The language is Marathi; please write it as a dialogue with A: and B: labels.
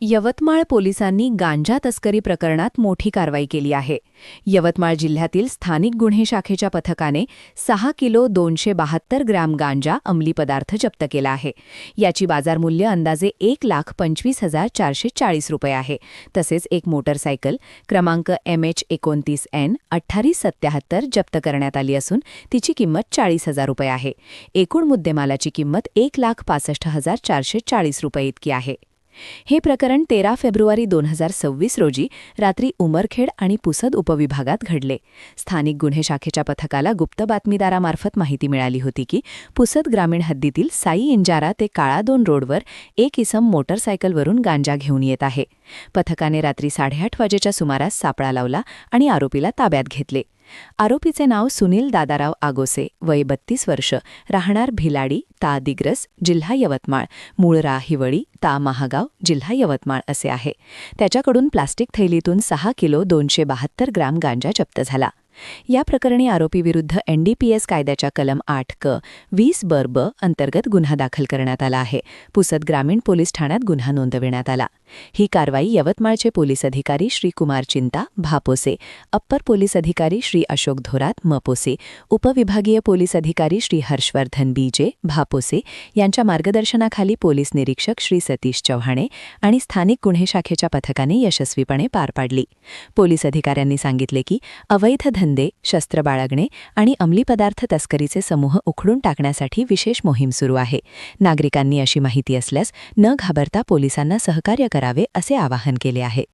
A: यवतमाळ पोलिसांनी गांजा तस्करी प्रकरणात मोठी कारवाई केली आहे. यवतमाळ जिल्ह्यातील स्थानिक गुन्हे शाखेच्या पथकाने सहा किलो दोनशे बहात्तर ग्रॅम गांजा अंमली पदार्थ जप्त केला आहे. याची बाजारमूल्य अंदाजे एक लाख पंचवीस हजार चारशे चाळीस रुपये आहे. तसेच एक मोटरसायकल क्रमांक एम एच एकोणतीस एन अठ्ठावीस सत्याहत्तर जप्त करण्यात आली असून तिची किंमत चाळीस हजार रुपये आहे. एकूण मुद्देमालाची किंमत एक लाख पासष्ट हजार चारशे चाळीस रुपये इतकी आहे. हे प्रकरण तेरा फेब्रुवारी दोन हजार सव्वीस रोजी रात्री उमरखेड आणि पुसद उपविभागात घडले. स्थानिक गुन्हे शाखेच्या पथकाला गुप्त बातमीदारामार्फत माहिती मिळाली होती की पुसद ग्रामीण हद्दीतील साई इंजारा ते काळादोन रोडवर एक इसम मोटरसायकलवरून गांजा घेऊन येत आहे. पथकाने रात्री साडेआठ वाजेच्या सुमारास सापळा लावला आणि आरोपीला ताब्यात घेतले. आरोपीचे नाव सुनील दादाराव आगोसे वय बत्तीस वर्ष राहणार भिलाडी ता दिग्रस जिल्हा यवतमाळ मूळरा हिवळी ता महागाव जिल्हा यवतमाळ असे आहे. त्याच्याकडून प्लास्टिक थैलीतून सहा किलो दोनशे बहात्तर ग्राम गांजा जप्त झाला. या प्रकरणी आरोपीविरुद्ध एनडीपीएस कायद्याच्या कलम आठ क वीस बर्ब अंतर्गत गुन्हा दाखल करण्यात आला आहे. पुसद ग्रामीण पोलीस ठाण्यात गुन्हा नोंदविण्यात आला. ही कारवाई यवतमाळचे पोलीस अधिकारी श्री कुमार चिंता भापोसे अप्पर पोलीस अधिकारी श्री अशोक धोरात मपोसे उपविभागीय पोलीस अधिकारी श्री हर्षवर्धन बीजे भापोसे यांच्या मार्गदर्शनाखाली पोलीस निरीक्षक श्री सतीश चव्हाणे आणि स्थानिक गुन्हे शाखेच्या पथकाने यशस्वीपणे पार पाडली. पोलीस अधिकाऱ्यांनी सांगितले की अवैध धंदे शस्त्र बाळगणे आणि अंमली पदार्थ तस्करीचे समूह उखडून टाकण्यासाठी विशेष मोहीम सुरू आहे. नागरिकांनी अशी माहिती असल्यास न घाबरता पोलिसांना सहकार्य करावे असे आवाहन केले आहे.